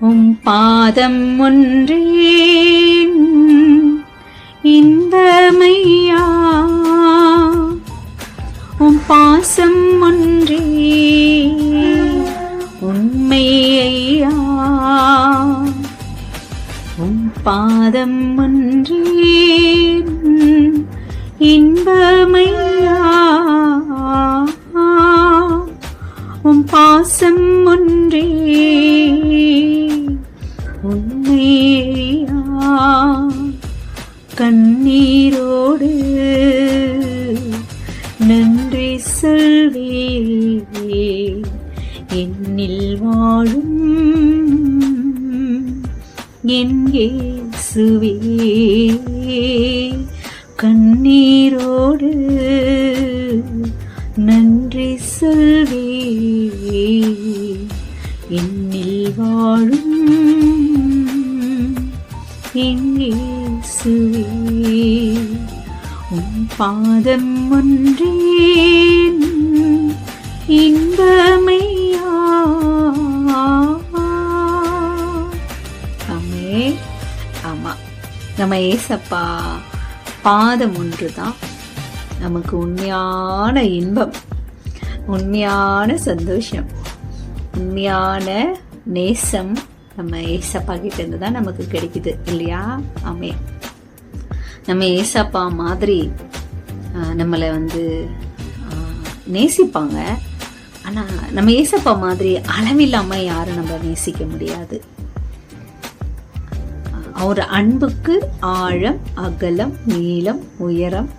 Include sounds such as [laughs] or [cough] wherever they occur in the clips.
உம் பாதம் ஒன்றே இன்பமையா? உம் பாசம் ஒன்றே. உண்மையா உம் பாதம் ஒன்றே இன்பமையா? உம் பாசம் கண்ணீரோடு நன்றி சொல்வே என்னில் வாழும் என் இயேசுவே. கண்ணீரோடு நன்றி சொல்வே என்னில் வாழும் எங்கே இயேசுவே உன் பாதம் ஒன்றேன். இன்பமையா. ஆமே. ஆமா. நம்ம ஏசப்பா பாதம் ஒன்று தான் நமக்கு உண்மையான இன்பம். உண்மையான சந்தோஷம். உண்மையான நேசம். நம்ம ஏசப்பா தான் நமக்கு கிடைக்குது இல்லையா? ஆமே நம்ம ஏசப்பா மாதிரி நம்மளை வந்து நேசிப்பாங்க. ஆனால் நம்ம ஏசப்பா மாதிரி அளவில்லாமல் யாரும் நம்ம நேசிக்க முடியாது. அவர் அன்புக்கு ஆழம் அகலம் நீளம் உயரம்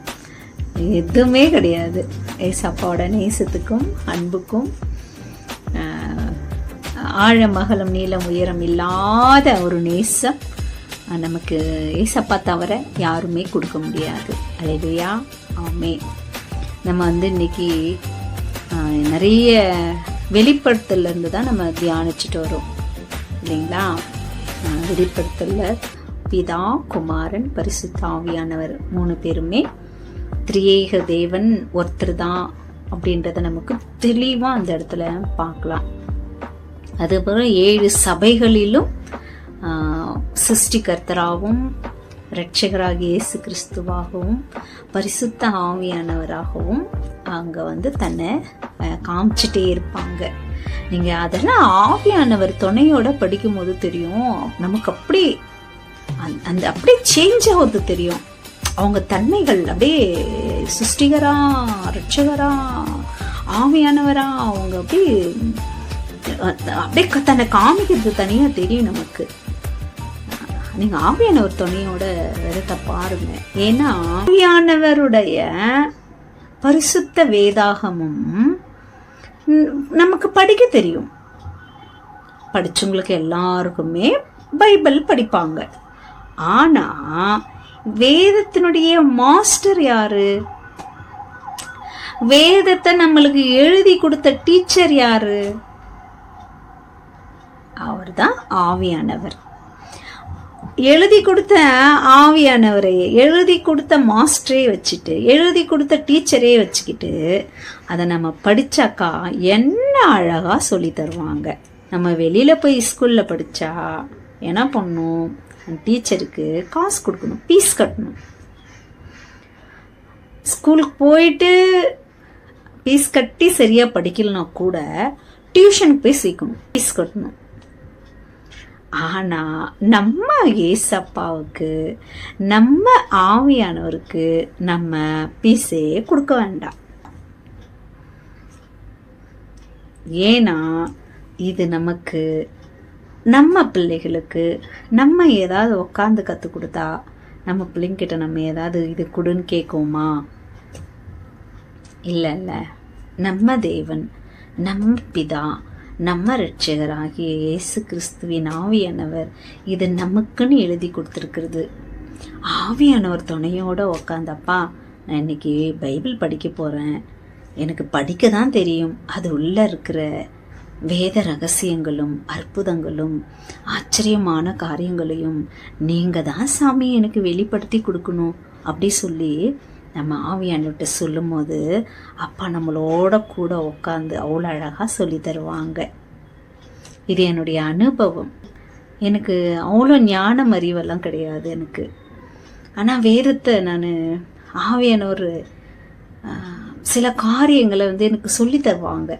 எதுவுமே கிடையாது. ஏசப்பாவோட நேசத்துக்கும் அன்புக்கும் ஆழம் அகலம் நீளம் உயரம் இல்லாத ஒரு நேசம் நமக்கு ஏசப்பா தவிர யாருமே கொடுக்க முடியாது. அலையா ஆமே. நம்ம வந்து இன்னைக்கு நிறைய வெளிப்படுத்தலேருந்து தான் நம்ம தியானிச்சுட்டு வரோம். இல்லைங்களா? ஆஹ், வெளிப்படுத்தல பிதா குமாரன் பரிசுத்தாவியானவர் மூணு பேருமே திரியேக தேவன் ஒருத்தர் தான் அப்படின்றத நமக்கு தெளிவாக அந்த இடத்துல பார்க்கலாம். அதுபோல் ஏழு சபைகளிலும் சிருஷ்டிகர்த்தராகவும் ரட்சகராக இயேசு கிறிஸ்துவாகவும் பரிசுத்த ஆவியானவராகவும் அங்கே வந்து தன்னை காமிச்சிட்டே இருப்பாங்க. நீங்கள் அதெல்லாம் ஆவியானவர் துணையோட படிக்கும்போது தெரியும். நமக்கு அப்படி அந்த- அந்த அப்படியே சேஞ்ச் ஆகுது தெரியும். அவங்க தன்மைகள் அப்படியே சிருஷ்டிகரா ரட்சகரா ஆவியானவரா அவங்க அப்படியே அப்படியே க- தன்னை காமிக்கிறது தனியாக தெரியும் நமக்கு நீங்கள் ஆவியானவர் துணையோட விதத்தை பாருங்க. ஏன்னா ஆவியானவருடைய பரிசுத்த வேதாகமும் நமக்கு படிக்க தெரியும். படிச்சவங்களுக்கு எல்லாருக்குமே பைபிள் படிப்பாங்க. ஆனா வேதத்தினுடைய மாஸ்டர் யாரு? வேதத்தை நம்மளுக்கு எழுதி கொடுத்த டீச்சர் யாரு? அவர்தான் ஆவியானவர். எழுதி கொடுத்த ஆவியானவரை எழுதி கொடுத்த மாஸ்டரே வச்சுட்டு எழுதி கொடுத்த டீச்சரே வச்சுக்கிட்டு அதை நம்ம படித்தாக்கா என்ன அழகாக சொல்லி தருவாங்க. நம்ம வெளியில் போய் ஸ்கூலில் படித்தா என்ன பண்ணும்? டீச்சருக்கு காசு கொடுக்கணும் ஃபீஸ் கட்டணும். ஸ்கூலுக்கு போயிட்டு ஃபீஸ் கட்டி சரியா படிக்கலனா கூட டியூஷனுக்கு போய் சேர்க்கணும் ஃபீஸ் கட்டணும். ஆனால் நம்ம ஏசப்பாவுக்கு நம்ம ஆவியானவருக்கு நம்ம பீஸே கொடுக்க வேண்டாம். ஏன்னா இது நமக்கு நம்ம பிள்ளைகளுக்கு நம்ம ஏதாவது உக்காந்து கற்றுக் கொடுத்தா நம்ம பிள்ளைங்கிட்ட நம்ம ஏதாவது இது கொடுன்னு கேட்குமா? இல்லை இல்லை நம்ம தேவன் நம்ம பிதா நம்ம ரட்சகராகிய இயேசு கிறிஸ்துவின் ஆவியானவர் இது நமக்குன்னு எழுதி கொடுத்துருக்கிறது. ஆவியானவர் துணையோட உக்காந்தப்பா நான் இன்னைக்கு பைபிள் படிக்க போகிறேன் எனக்கு படிக்க தான் தெரியும். அது உள்ளே இருக்கிற வேத ரகசியங்களும் அற்புதங்களும் ஆச்சரியமான காரியங்களையும் நீங்கள் தான் சாமி எனக்கு வெளிப்படுத்தி கொடுக்கணும். அப்படி சொல்லி நம்ம ஆவியானவர்கிட்ட சொல்லும்போது அப்பா நம்மளோட கூட உட்காந்து அவ்வளோ அழகாக சொல்லி தருவாங்க. இது என்னுடைய அனுபவம். எனக்கு அவ்வளோ ஞானம் அறிவெல்லாம் கிடையாது எனக்கு. ஆனால் வேதத்தை நான் ஆவியானவர் சில காரியங்களை வந்து எனக்கு சொல்லி தருவாங்க.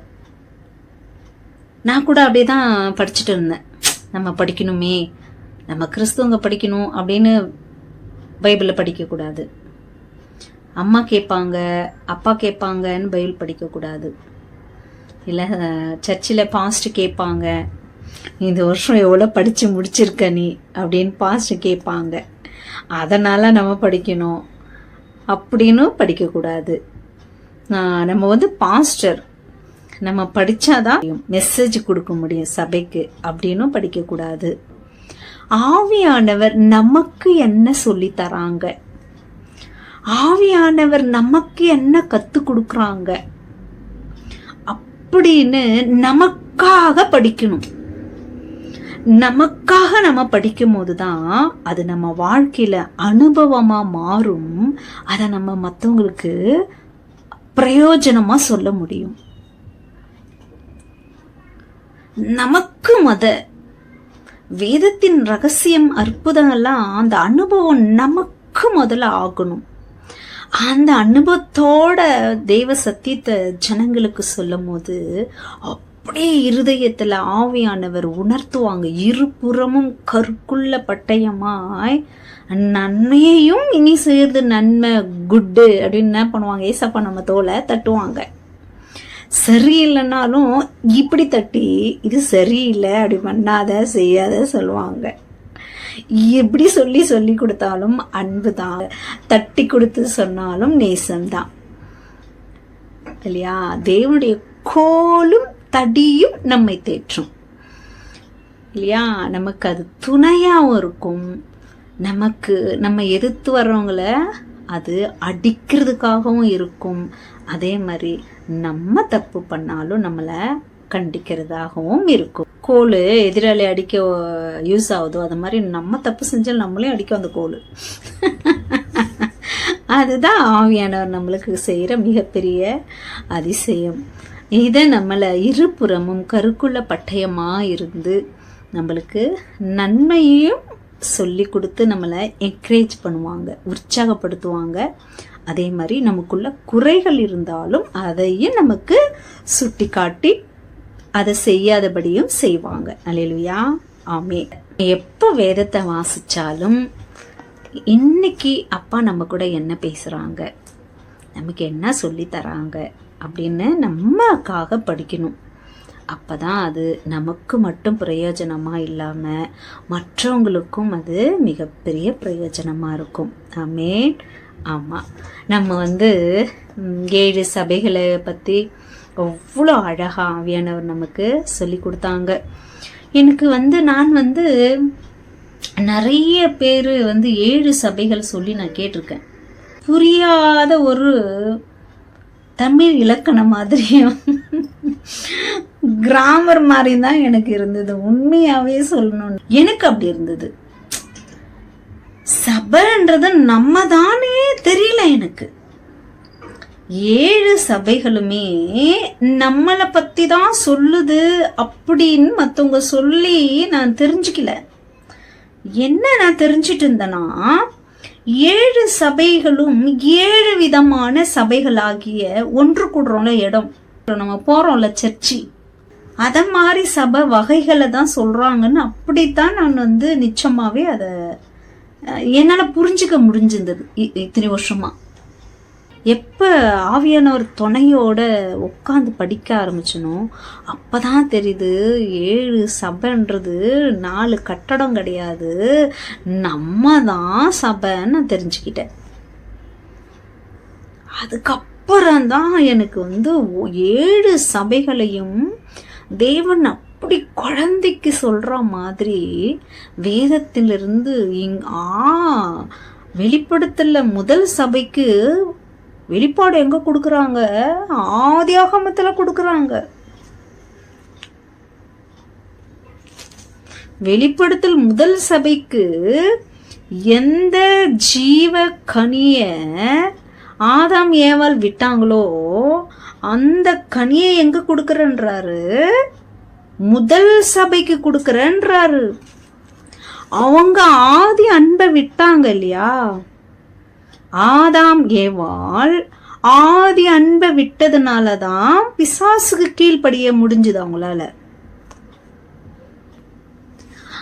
நான் கூட அப்படியே தான் படிச்சுட்டு இருந்தேன். நம்ம படிக்கணுமே நம்ம கிறிஸ்துவங்க படிக்கணும் அப்படின்னு பைபிளில் படிக்கக்கூடாது. அம்மா கேட்பாங்க அப்பா கேட்பாங்கன்னு பைபிள் படிக்கக்கூடாது இல்லை சர்ச்சில் பாஸ்ட் கேட்பாங்க இந்த வருஷம் எவ்வளோ படித்து முடிச்சிருக்க நீ அப்படின்னு பாஸ்ட் கேட்பாங்க அதனால் நம்ம படிக்கணும். அப்படின்னு படிக்கக்கூடாது நம்ம வந்து பாஸ்டர். நம்ம படித்தாதான் மெசேஜ் கொடுக்க முடியும் சபைக்கு அப்படின்னும் படிக்கக்கூடாது ஆவியானவர் நமக்கு என்ன சொல்லி தராங்க? ஆவியானவர் நமக்கு என்ன கத்து கொடுக்குறாங்க? அப்படின்னு நமக்காக படிக்கணும். நமக்காக நம்ம படிக்கும் போது தான் அது நம்ம வாழ்க்கையில அனுபவமா மாறும். அதை நம்ம மற்றவங்களுக்கு பிரயோஜனமா சொல்ல முடியும். நமக்கு மத வேதத்தின் ரகசியம் அற்புதங்கள்லாம் அந்த அனுபவம் நமக்கு முதல்ல ஆகணும். அந்த அனுபவத்தோட தெய்வ சத்தியத்தை ஜனங்களுக்கு சொல்லும் போது அப்படியே இருதயத்தில் ஆவியானவர் உணர்த்துவாங்க. இருபுறமும் கற்குள்ள பட்டயமாய் நன்மையையும் இனி சேர்ந்து நன்மை குட்டு அப்படின்னு என்ன பண்ணுவாங்க? ஏசப்பா நம்ம தோலை தட்டுவாங்க. சரியில்லைனாலும் இப்படி தட்டி இது சரியில்லை அப்படி பண்ணாத செய்யாத சொல்லுவாங்க. எப்படி சொல்லி சொல்லி கொடுத்தாலும் அன்பு தான் தட்டி கொடுத்து சொன்னாலும் நேசம்தான். இல்லையா? தேவனுடைய கோலும் தடியும் நம்மை தேற்றும். இல்லையா? நமக்கு அது துணையாகவும் இருக்கும். நமக்கு நம்ம எதிர்த்து வர்றவங்கள அது அடிக்கிறதுக்காகவும் இருக்கும். அதே மாதிரி நம்ம தப்பு பண்ணாலும் நம்மளை கண்டிக்கிறதாகவும் இருக்கும். கோல் எதிராளி அடிக்க யூஸ் ஆகுதோ அது மாதிரி நம்ம தப்பு செஞ்சால் நம்மளே அடிக்கும் அந்த கோல். அதுதான் ஆவியானவர் நம்மளுக்கு செய்கிற மிகப்பெரிய அதிசயம். இதை நம்மளை இருபுறமும் கருக்குள்ள பட்டயமாக இருந்து நம்மளுக்கு நன்மையையும் சொல்லி கொடுத்து நம்மளை என்கரேஜ் பண்ணுவாங்க உற்சாகப்படுத்துவாங்க. அதே மாதிரி நமக்குள்ள குறைகள் இருந்தாலும் அதையும் நமக்கு சுட்டி காட்டி அதை செய்யாதபடியும் செய்வாங்க. அலையிலுயா ஆமே எப்போ வேதத்தை வாசிச்சாலும் இன்னைக்கு அப்பா நம்ம கூட என்ன பேசுகிறாங்க நமக்கு என்ன சொல்லி தராங்க? அப்படின்னு நம்மக்காக படிக்கணும். அப்போ தான் அது நமக்கு மட்டும் பிரயோஜனமாக இல்லாமல் மற்றவங்களுக்கும் அது மிகப்பெரிய பிரயோஜனமாக இருக்கும். ஆமே. ஆமாம் நம்ம வந்து ஏழு சபைகளை பற்றி அவ்வளோ அழகாக ஆவியானவர் நமக்கு சொல்லி கொடுத்தாங்க. எனக்கு வந்து நான் வந்து நிறைய பேர் வந்து ஏழு சபைகள் சொல்லி நான் கேட்டிருக்கேன். புரியாத ஒரு தமிழ் இலக்கணம் மாதிரியும் கிராமர் மாதிரி தான் எனக்கு இருந்தது. உண்மையாகவே சொல்லணும் எனக்கு அப்படி இருந்தது. சபைன்றது நம்ம தானே தெரியல எனக்கு. ஏழு சபைகளுமே நம்மளை பத்தி தான் சொல்லுது அப்படின்னு மற்றவங்க சொல்லி நான் தெரிஞ்சுக்கல. என்ன நான் தெரிஞ்சிட்டு இருந்தேன்னா ஏழு சபைகளும் ஏழு விதமான சபைகளாகிய ஒன்று கூடுறோம்ல இடம். நம்ம போறோம்ல சர்ச்சி. அத மாதிரி சபை வகைகளை தான் சொல்றாங்கன்னு அப்படித்தான் நான் வந்து நிச்சயமாவே அதை என்னால புரிஞ்சுக்க முடிஞ்சிருந்தது இ- இத்தனை வருஷமா. எப்போ ஆவியானவர் துணையோட உட்காந்து படிக்க ஆரம்பிச்சனோ அப்பதான் தெரியுது ஏழு சபைன்றது நாலு கட்டடம் கிடையாது. நம்ம தான் சபைன்னு நான் தெரிஞ்சுக்கிட்டேன். அதுக்கப்புறம் தான் எனக்கு வந்து ஏழு சபைகளையும் தேவன் அப்படி குழந்தைக்கு சொல்ற மாதிரி வேதத்திலிருந்து இங் ஆ வெளிப்படுத்தல முதல் சபைக்கு வெளிப்பாடு எங்க ஆதி ஆகமத்தில் கொடுக்குறாங்க. வெளிப்படுத்தல் முதல் சபைக்கு எந்த ஜீவ கனிய ஆதாம் ஏவால் விட்டாங்களோ அந்த கனியை எங்க கொடுக்கறன்றாரு? முதல் சபைக்கு கொடுக்கறன்றாரு. அவங்க ஆதி அன்பை விட்டாங்க இல்லையா? ஆதாம் ஏவாள் ஆதி அன்பை விட்டதுனால தான் பிசாசுக்கு கீழ்ப்படிய முடிஞ்சுது அவங்களால.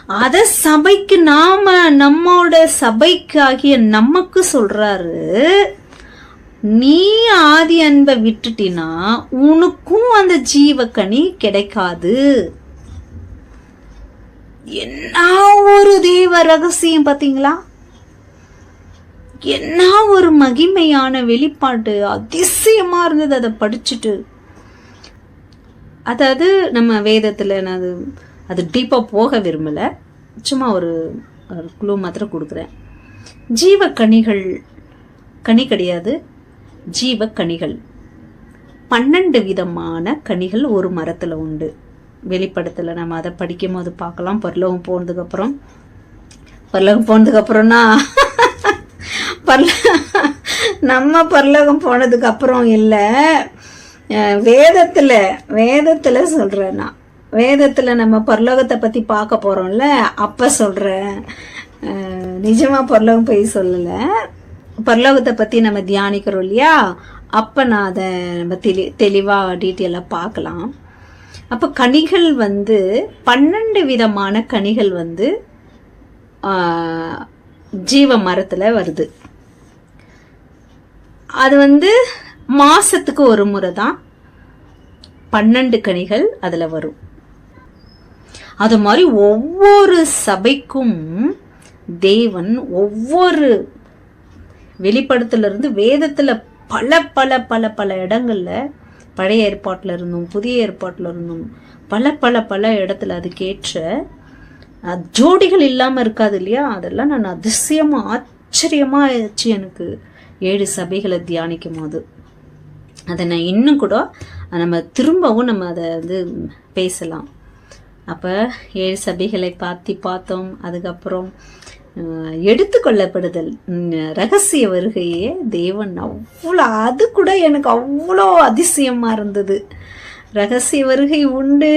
அத சபைக்கு நாம நம்மோட சபைக்கு ஆகிய நமக்கு சொல்றாரு நீ ஆதி அன்பை விட்டுட்டினா உனக்கும் அந்த ஜீவக்கனி கிடைக்காது. என்ன ஒரு தெய்வ ரகசியம் பாத்தீங்களா? என்ன ஒரு மகிமையான வெளிப்பாட்டு அதிசயமாக இருந்தது அதை படிச்சுட்டு. அதாவது நம்ம வேதத்தில் நான் அது அது டீப்பாக போக விரும்பலை. சும்மா ஒரு ஒரு குழு மாத்திரம் கொடுக்குறேன். ஜீவ கனிகள் கனி கிடையாது. ஜீவ கனிகள் பன்னெண்டு விதமான கனிகள் ஒரு மரத்தில் உண்டு. வெளிப்படத்தில் நம்ம அதை படிக்கும் போது பார்க்கலாம். பரலோகம் போனதுக்கப்புறம். பரலோகம் போனதுக்கப்புறம்னா பரல நம்ம பரலோகம் போனதுக்கு அப்புறம் இல்லை. வேதத்தில் வேதத்தில் சொல்கிறேன் நான். வேதத்தில் நம்ம பரலோகத்தை பற்றி பார்க்க போகிறோம்ல அப்போ சொல்கிறேன் நிஜமாக பரலோகம் போய் சொல்லலை. பரலோகத்தை பற்றி நம்ம தியானிக்கிறோம் இல்லையா? அப்போ நான் அதை நம்ம தெளி தெளிவாக டீட்டெயிலாக பார்க்கலாம். அப்போ கனிகள் வந்து பன்னெண்டு விதமான கனிகள் வந்து ஜீவ மரத்தில் வருது. அது வந்து மாதத்துக்கு ஒரு முறை தான் பன்னெண்டு கனிகள் அதில் வரும். அது மாதிரி ஒவ்வொரு சபைக்கும் தேவன் ஒவ்வொரு வெளிப்படத்துலேருந்து வேதத்தில் பல பல பல பல இடங்களில் பழைய ஏற்பாட்டில் இருந்தும் புதிய ஏற்பாட்டில் இருந்தும் பல பல பல இடத்துல அதுக்கேற்ற ஜோடிகள் இல்லாமல் இருக்காது இல்லையா? அதெல்லாம் நான் அதிசயமாக ஆச்சரியமா ஆச்சு எனக்கு. ஏழு சபைகளை தியானிக்கும் போது. அதை நான் இன்னும் கூட நம்ம திரும்பவும் நம்ம அதை வந்து பேசலாம். அப்போ ஏழு சபைகளை பார்த்து பார்த்தோம். அதுக்கப்புறம் எடுத்துக்கொள்ளப்படுதல் ரகசிய வருகையே தேவன். அவ்வளோ அது கூட எனக்கு அவ்வளோ அதிசயமாக இருந்தது. ரகசிய வருகை உண்டு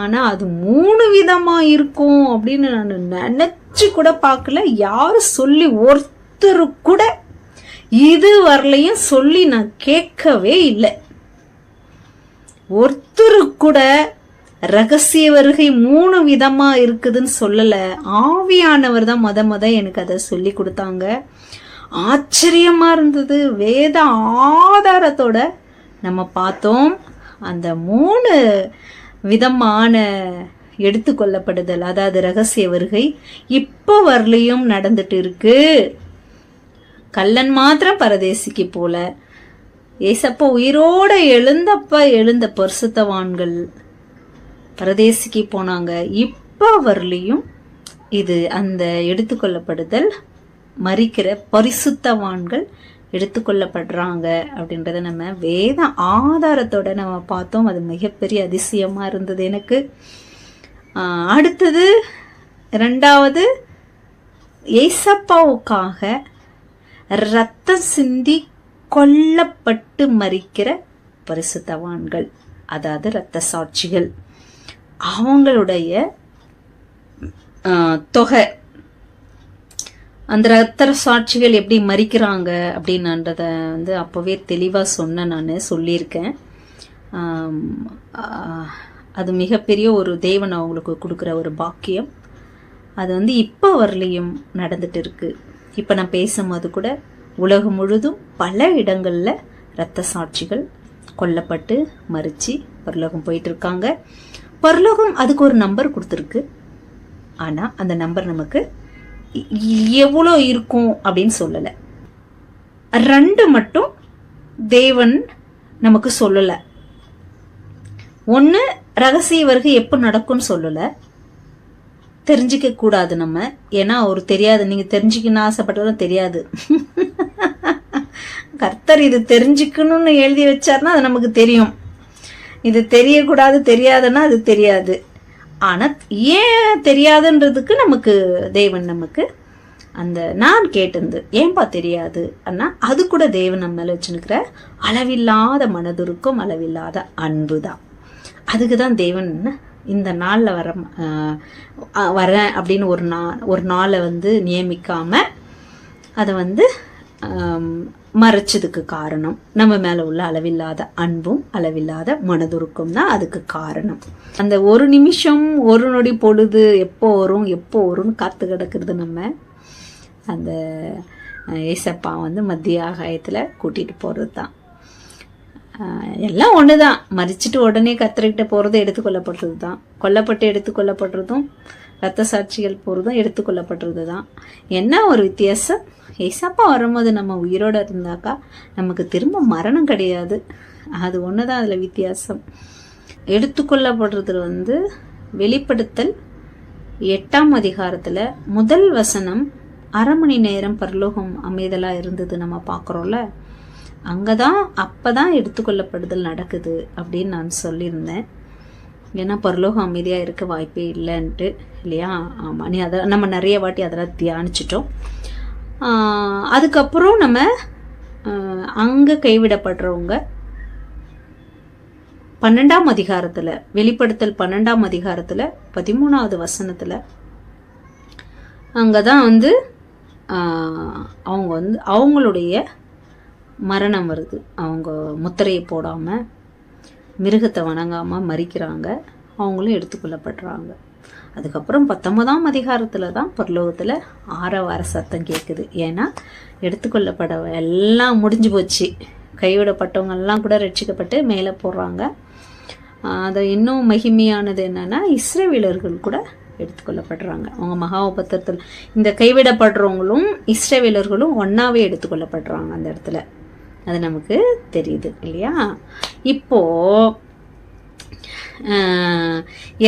ஆனால் அது மூணு விதமாக இருக்கும் அப்படின்னு நான் நினச்சி கூட பார்க்கல. யாரும் சொல்லி ஒருத்தர் கூட இது வரலையும் சொல்லி நான் கேட்கவே இல்லை. ஒருத்தரு கூட ரகசிய வருகை மூணு விதமா இருக்குதுன்னு சொல்லல. ஆவியானவர் தான் மத மத எனக்கு அதை சொல்லி கொடுத்தாங்க. ஆச்சரியமா இருந்தது. வேத ஆதாரத்தோட நம்ம பார்த்தோம். அந்த மூணு விதமான எடுத்துக்கொள்ளப்படுதல் அதாவது ரகசிய வருகை இப்போ வரலையும் நடந்துட்டு இருக்கு. கல்லன் மாத்திரம் பரதேசிக்கு போல. ஏசப்ப உயிரோட எழுந்தப்ப எழுந்த பரிசுத்தவான்கள் பரதேசிக்கு போனாங்க. இப்ப வரலையும் இது அந்த எடுத்துக்கொள்ளப்படுதல் மறிக்கிற பரிசுத்தவான்கள் எடுத்துக்கொள்ளப்படுறாங்க அப்படின்றத நம்ம வேத ஆதாரத்தோட நம்ம பார்த்தோம். அது மிகப்பெரிய அதிசயமா இருந்தது எனக்கு. அடுத்தது ரெண்டாவது ஏசப்பாவுக்காக ரத்தம் சிந்தி கொல்லப்பட்டு மறிக்கிற பரிசுத்தவான்கள். அதாவது இரத்த சாட்சிகள். அவங்களுடைய தொகை. அந்த ரத்த சாட்சிகள் எப்படி மறிக்கிறாங்க அப்படின்னன்றத வந்து அப்போவே தெளிவாக சொன்னேன் நான் சொல்லியிருக்கேன். அது மிகப்பெரிய ஒரு தேவன் அவங்களுக்கு கொடுக்குற ஒரு பாக்கியம். அது வந்து இப்போ வரலையும் நடந்துட்டு இருக்குது இப்போ நான் பேசும்போது கூட உலகம் முழுதும் பல இடங்களில் இரத்த சாட்சிகள் கொல்லப்பட்டு மறித்து பரலோகம் போயிட்டுருக்காங்க பரலோகம் அதுக்கு ஒரு நம்பர் கொடுத்துருக்கு. ஆனால் அந்த நம்பர் நமக்கு எவ்வளோ இருக்கும் அப்படின்னு சொல்லலை. ரெண்டு மட்டும் தேவன் நமக்கு சொல்லலை. ஒன்று ரகசிய வருகை எப்போ நடக்கும்னு சொல்லலை. தெரிஞ்சிக்க கூடாது நம்ம. ஏன்னா அவர் தெரியாது. நீங்க தெரிஞ்சுக்கணும்னு ஆசைப்பட்டதும் தெரியாது. [laughs] கர்த்தர் இது தெரிஞ்சுக்கணும்னு எழுதி வச்சாருன்னா அது நமக்கு தெரியும். இது தெரியக்கூடாது தெரியாதுன்னா அது தெரியாது. ஆனால் ஏன் தெரியாதுன்றதுக்கு நமக்கு தேவன் நமக்கு அந்த நான் கேட்டிருந்து ஏன்பா தெரியாது? அண்ணா அது கூட தேவன் நம்ம மேலே வச்சுருக்கிற அளவில்லாத மனதுருக்கும் அளவில்லாத அன்பு தான் அதுக்கு தான் தேவன் இந்த நாளில் வர வரேன் அப்படின்னு ஒரு நா ஒரு நாளை வந்து நியமிக்காமல் அதை வந்து மறைச்சதுக்கு காரணம். நம்ம மேலே உள்ள அளவில்லாத அன்பும் அளவில்லாத மனதுருக்கும் தான் அதுக்கு காரணம். அந்த ஒரு நிமிஷம் ஒரு நொடி பொழுது எப்போ வரும் எப்போ வரும்னு காத்து கிடக்கிறது நம்ம அந்த ஏசப்பா வந்து மத்திய ஆகாயத்தில் கூட்டிகிட்டு போகிறது தான் எல்லாம் ஒன்று தான் மறிச்சிட்டு உடனே கத்தரிக்கிட்ட போகிறது எடுத்துக்கொள்ளப்பட்டது தான் கொல்லப்பட்டு எடுத்துக்கொள்ளப்படுறதும் ரத்த சாட்சிகள் போகிறதும் எடுத்துக்கொள்ளப்படுறது தான் என்ன ஒரு வித்தியாசம்? ஏசப்பா வரும்போது நம்ம உயிரோடு இருந்தாக்கா நமக்கு திரும்ப மரணம் கிடையாது. அது ஒன்று தான் அதில் வித்தியாசம். எடுத்துக்கொள்ளப்படுறது வந்து வெளிப்படுத்தல். எட்டாம் அதிகாரத்தில் முதல் வசனம் அரை மணி நேரம் பரலோகம் அமைதலாக இருந்தது நம்ம பார்க்குறோம்ல. அங்கே தான் அப்போ தான் எடுத்துக்கொள்ளப்படுதல் நடக்குது அப்படின்னு நான் சொல்லியிருந்தேன். ஏன்னா பரலோகம் அமைதியாக இருக்க வாய்ப்பே இல்லைன்ட்டு இல்லையா? ஆமாம் நீ அதை நம்ம நிறைய வாட்டி அதெல்லாம் தியானிச்சிட்டோம். அதுக்கப்புறம் நம்ம அங்கே கைவிடப்படுறவங்க பன்னெண்டாம் அதிகாரத்தில் வெளிப்படுத்தல் பன்னெண்டாம் அதிகாரத்தில் பதிமூணாவது வசனத்தில் அங்கே தான் வந்து அவங்க வந்து அவங்களுடைய மரணம் வருது. அவங்க முத்திரையை போடாமல் மிருகத்தை வணங்காமல் மறிக்கிறாங்க. அவங்களும் எடுத்துக்கொள்ளப்படுறாங்க. அதுக்கப்புறம் பத்தொன்பதாம் அதிகாரத்தில் தான் பரலோகத்தில் ஆரவார சத்தம் கேட்குது ஏன்னா எடுத்துக்கொள்ளப்பட எல்லாம் முடிஞ்சு போச்சு. கைவிடப்பட்டவங்கள்லாம் கூட ரட்சிக்கப்பட்டு மேலே போடுறாங்க. அதை அது இன்னும் மகிமையானது என்னென்னா இஸ்ரேவேலர்கள் கூட எடுத்துக்கொள்ளப்படுறாங்க. அவங்க மகா உபத்திரத்தில் இந்த கைவிடப்படுறவங்களும் இஸ்ரேவேலர்களும் ஒன்றாவே எடுத்துக்கொள்ளப்படுறாங்க அந்த இடத்துல. அது நமக்கு தெரியுது இல்லையா? இப்போ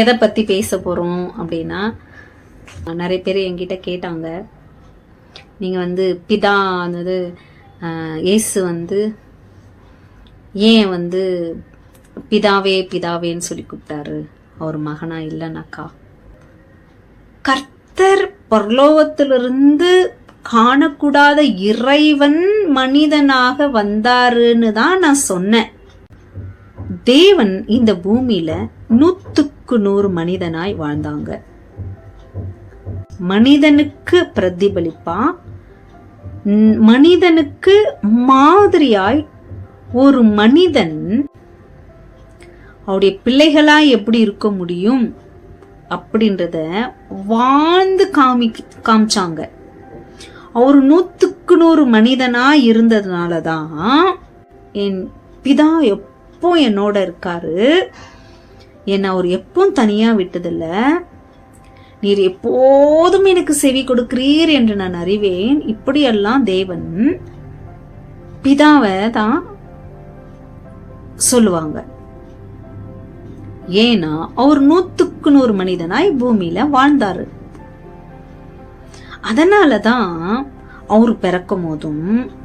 எதை பற்றி பேச போகிறோம் அப்படின்னா நிறைய பேர் என்கிட்ட கேட்டாங்க. நீங்கள் வந்து பிதா அதாவது இயேசு வந்து ஏன் வந்து பிதாவே பிதாவேன்னு சொல்லி கூப்பிட்டாரு? அவர் மகனா இல்லைனாக்கா கர்த்தர் பரலோகத்திலிருந்து காணக்கூடாத இறைவன் மனிதனாக வந்தாருன்னு தான் நான் சொன்னேன். தேவன் இந்த பூமியில நூத்துக்கு நூறு மனிதனாய் வாழ்ந்தாங்க. மனிதனுக்கு பிரதிபலிப்பா மனிதனுக்கு மாதிரியாய் ஒரு மனிதன் அவருடைய பிள்ளைகளா எப்படி இருக்க முடியும் அப்படின்றத வாழ்ந்து காமி காமிச்சாங்க. அவர் நூற்றுக்கு நூறு மனிதனாக இருந்ததுனால தான் என் பிதா எப்போ என்னோட இருக்காரு? என்னை அவர் எப்பவும் தனியாக விட்டதில்ல. நீர் எப்போதும் எனக்கு செவி கொடுக்கிறீர் என்று நான் அறிவேன். இப்படியெல்லாம் தேவன் பிதாவை தான் சொல்லுவாங்க. ஏன்னா அவர் நூத்துக்கு நூறு மனிதனாய் பூமியில வாழ்ந்தாரு. அதனால தான் அவர் பிறக்கும் போதும்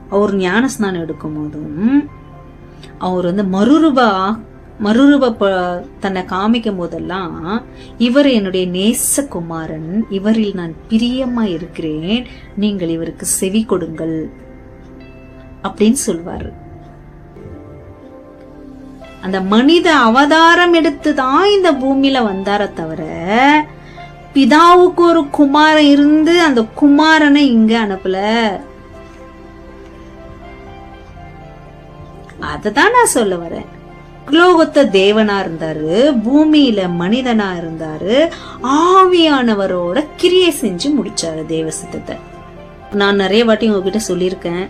அவர் ஞானஸ்நானம் எடுக்கும் போதும் அவர் வந்து மறுரூபா மறுரூப தன்னை காமிக்கும் போதெல்லாம் இவர் என்னுடைய நேசகுமாரன் இவரில் நான் பிரியமா இருக்கிறேன் நீங்கள் இவருக்கு செவி கொடுங்கள் அப்படின்னு சொல்வாரு. அந்த மனித அவதாரம் எடுத்து தான் இந்த பூமியில வந்தார தவிர பிதாவுக்கு ஒரு குமாரன் இருந்து அந்த குமாரனை இங்க அனுப்பல. அததான் நான் சொல்ல வரேன். லோகத்த தேவனா இருந்தாரு பூமியில மனிதனா இருந்தாரு ஆவியானவரோட கிரியை செஞ்சு முடிச்சாரு தேவ சித்தத்தை. நான் நிறைய வாட்டி உங்ககிட்ட சொல்லியிருக்கேன்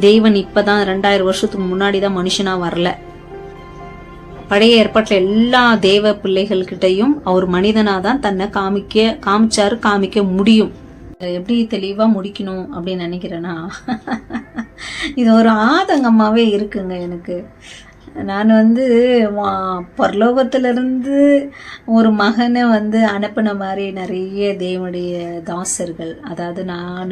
தேவன் இப்பதான் ரெண்டாயிரம் வருஷத்துக்கு முன்னாடி தான் மனுஷனா வரல. பழைய ஏற்பாட்டில் எல்லா தேவ பிள்ளைகள்கிட்டையும் அவர் மனிதனாக தான் தன்னை காமிக்க காமிச்சாரு காமிக்க முடியும். எப்படி தெளிவாக முடிக்கணும் அப்படின்னு நினைக்கிறேன்னா இது ஒரு ஆதங்கமாகவே இருக்குங்க எனக்கு. நான் வந்து வா- பரலோகத்திலிருந்து ஒரு மகனை வந்து அனுப்பின மாதிரி நிறைய தேவனுடைய தாசர்கள். அதாவது நான்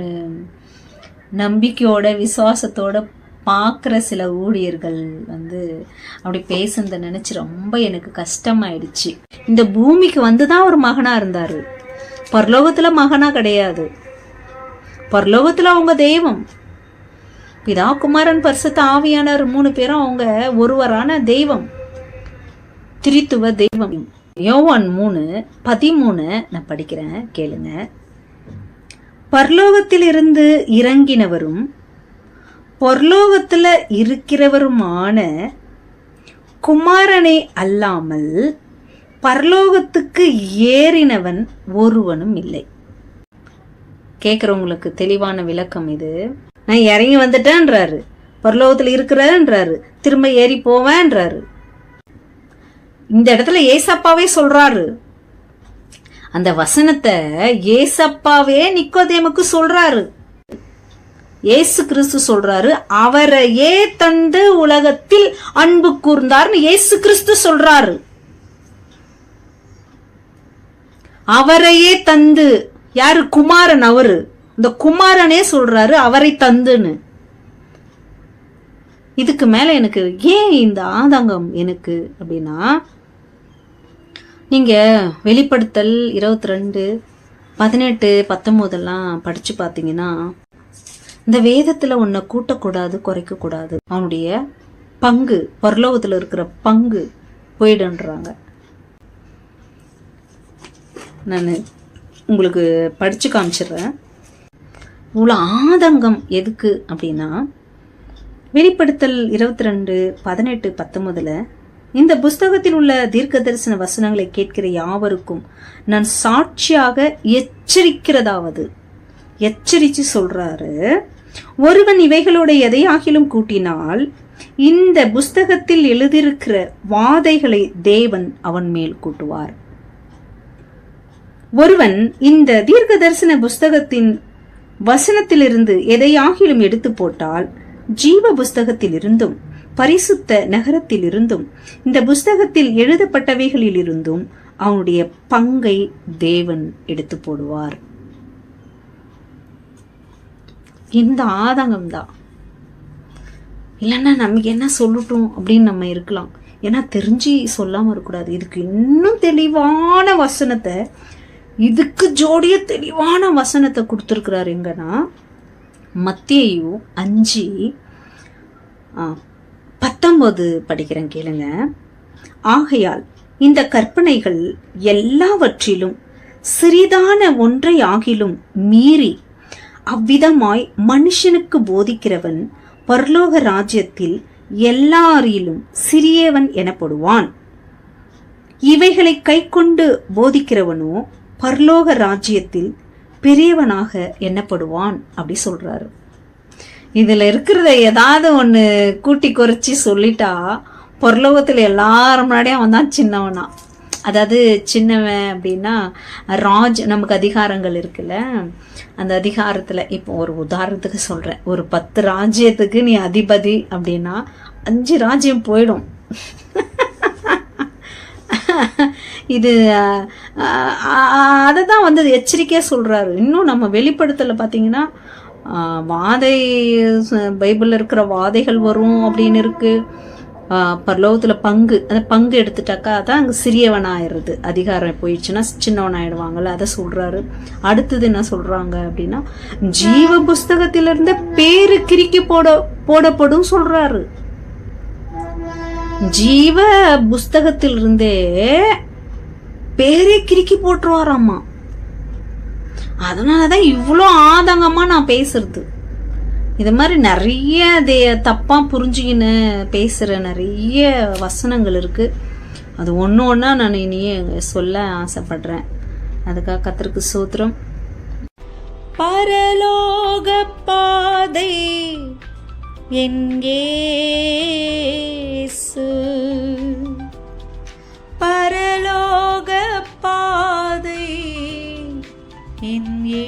நம்பிக்கையோட விசுவாசத்தோட பார்க்குற சில ஊழியர்கள் வந்து அப்படி பேசுனதை நினச்சி ரொம்ப எனக்கு கஷ்டமாயிடுச்சு. இந்த பூமிக்கு வந்து தான் ஒரு மகனாக இருந்தார். பரலோகத்தில் மகனாக கிடையாது. பரலோகத்தில் அவங்க தெய்வம். பிதா குமாரன் பரிசுத்த ஆவியானவர் மூணு பேரும் அவங்க ஒருவரான தெய்வம். திரித்துவ தெய்வம். யோவான் மூணு பதிமூணு நான் படிக்கிறேன் கேளுங்க. பரலோகத்திலிருந்து இறங்கினவரும் பொர்லோகத்தில் இருக்கிறவருமான குமாரனை அல்லாமல் பரலோகத்துக்கு ஏறினவன் ஒருவனும் இல்லை. கேட்குறவங்களுக்கு தெளிவான விளக்கம் இது. நான் இறங்கி வந்துட்டேன்றாரு. பரலோகத்தில் இருக்கிறேன்றாரு. திரும்ப ஏறி போவேன்றாரு. இந்த இடத்துல ஏசப்பாவே சொல்றாரு. அந்த வசனத்தை ஏசப்பாவே நிக்கோதேமுக்கு சொல்றாரு. ஏசு கிறிஸ்து சொல்றாரு அவரையே தந்து உலகத்தில் அன்பு கூர்ந்தார்னு ஏசு கிறிஸ்து சொல்றாரு. அவரையே தந்து யாரு? குமாரன் அவரு. இந்த குமாரனே சொல்றாரு அவரை தந்துன்னு. இதுக்கு மேல எனக்கு ஏன் இந்த ஆதங்கம் எனக்கு அப்படின்னா நீங்க வெளிப்படுத்தல் இருபத்தி ரெண்டு பதினெட்டு பத்தொன்பதெல்லாம் படிச்சு பார்த்தீங்கன்னா இந்த வேதத்துல உன்னை கூட்டக்கூடாது குறைக்கக்கூடாது. அவனுடைய பங்கு பரலோகத்துல இருக்கிற பங்கு போயிடுன்றாங்க. நான் உங்களுக்கு படிச்சு காமிச்சிடுறேன். இவ்வளோ ஆதங்கம் எதுக்கு அப்படின்னா வெளிப்படுத்தல் இருபத்தி ரெண்டு பதினெட்டு பத்தொன்பதுல இந்த புஸ்தகத்தில் உள்ள தீர்க்க தரிசன வசனங்களை கேட்கிற யாவருக்கும் நான் சாட்சியாக எச்சரிக்கிறதாவது எச்சரித்து சொல்றாரு. ஒருவன் இவைகளோட எதையாகிலும் கூட்டினால் இந்த புஸ்தகத்தில் எழுதியிருக்கிற வாதைகளை தேவன் அவன் மேல் கூட்டுவார். ஒருவன் இந்த தீர்க்க தரிசன புஸ்தகத்தின் வசனத்திலிருந்து எதையாகிலும் எடுத்து போட்டால் ஜீவ புஸ்தகத்திலிருந்தும் பரிசுத்த நகரத்திலிருந்தும் இந்த புஸ்தகத்தில் எழுதப்பட்டவைகளிலிருந்தும் அவனுடைய பங்கை தேவன் எடுத்து போடுவார். இந்த ஆதங்கம் தான் இல்லைன்னா நமக்கு என்ன சொல்லட்டும் அப்படின்னு நம்ம இருக்கலாம். ஏன்னா தெரிஞ்சு சொல்லாமல் இருக்கக்கூடாது. இதுக்கு இன்னும் தெளிவான வசனத்தை இதுக்கு ஜோடிய தெளிவான வசனத்தை கொடுத்துருக்குறாரு எங்கன்னா மத்தியையும் அஞ்சு பத்தொம்போது படிக்கிறேன் கேளுங்க. ஆகையால் இந்த கற்பனைகள் எல்லாவற்றிலும் சிறிதான ஒன்றை ஆகிலும் மீறி அவ்விதமாய் மனுஷனுக்கு போதிக்கிறவன் பரலோக ராஜ்யத்தில் எல்லாரிலும் சிறியவன் எனப்படுவான். இவைகளை கைக்கொண்டு போதிக்கிறவனோ பரலோக ராஜ்யத்தில் பெரியவனாக எண்ணப்படுவான் அப்படி சொல்றாரு. இதுல இருக்கிறத ஏதாவது ஒன்று கூட்டி குறைச்சி சொல்லிட்டா பரலோகத்துல எல்லாரும் முன்னாடியும் அவன் தான் சின்னவனா. அதாவது சின்னவன் அப்படின்னா ராஜ் நமக்கு அதிகாரங்கள் இருக்குல்ல? அந்த அதிகாரத்தில் இப்போ ஒரு உதாரணத்துக்கு சொல்கிறேன் ஒரு பத்து ராஜ்யத்துக்கு நீ அதிபதி அப்படின்னா அஞ்சு ராஜ்யம் போயிடும். இது அதை தான் வந்து எச்சரிக்கையாக சொல்கிறாரு இன்னும் நம்ம வெளிப்படுத்தல பார்த்தீங்கன்னா வாதை பைபிளில் இருக்கிற வாதைகள் வரும் அப்படின்னு இருக்குது பரலோகத்தில் பங்கு அந்த பங்கு எடுத்துட்டாக்கா தான் அங்கே சிறியவனாயிடுறது அதிகாரம் போயிடுச்சுன்னா சின்னவனாயிடுவாங்கல்ல அதை சொல்கிறாரு அடுத்தது என்ன சொல்கிறாங்க அப்படின்னா ஜீவ புஸ்தகத்திலிருந்து பேரு கிறுக்கி போட போடப்படும் சொல்கிறாரு ஜீவ புஸ்தகத்திலிருந்தே பேரே கிறுக்கி போட்டுருவாராமா. அதனாலதான் இவ்வளோ ஆதங்கமா நான் பேசுறது. இது மாதிரி நிறைய தே தப்பாக புரிஞ்சுக்கின்னு பேசுகிற நிறைய வசனங்கள் இருக்குது அது ஒன்று ஒன்றா நான் இனியே சொல்ல ஆசைப்படுறேன். அதுக்காக கத்திற்கு சூத்திரம். பரலோக பாதை எங்கேசு பரலோக பாதை என் ஏ